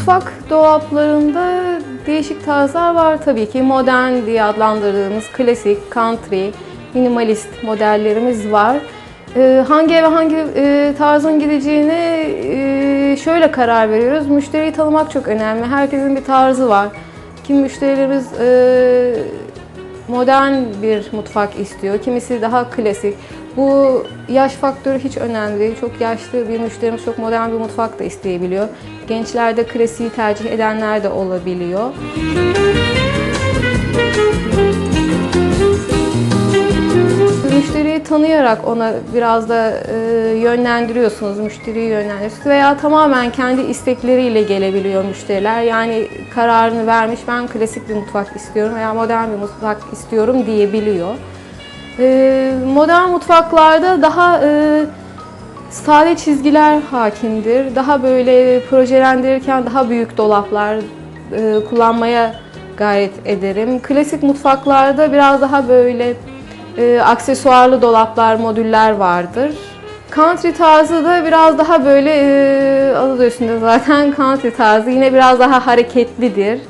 mutfak dolaplarında değişik tarzlar var tabii ki. Modern diye adlandırdığımız klasik, country, minimalist modellerimiz var. Ee, hangi eve hangi e, tarzın gideceğine e, şöyle karar veriyoruz. Müşteriyi tanımak çok önemli. Herkesin bir tarzı var. Kim müşterilerimiz e, modern bir mutfak istiyor, kimisi daha klasik. Bu yaş faktörü hiç önemli. Çok yaşlı bir müşterimiz çok modern bir mutfak da isteyebiliyor. Gençlerde klasiği tercih edenler de olabiliyor. Müşteriyi tanıyarak ona biraz da e, yönlendiriyorsunuz, müşteriyi yönlendiriyorsunuz veya tamamen kendi istekleriyle gelebiliyor müşteriler. Yani kararını vermiş, ben klasik bir mutfak istiyorum veya modern bir mutfak istiyorum diyebiliyor. E, modern mutfaklarda daha e, sade çizgiler hakimdir. Daha böyle projelendirirken daha büyük dolaplar e, kullanmaya gayret ederim. Klasik mutfaklarda biraz daha böyle e, aksesuarlı dolaplar, modüller vardır. Country tarzı da biraz daha böyle, e, adı da üstünde zaten country tarzı yine biraz daha hareketlidir.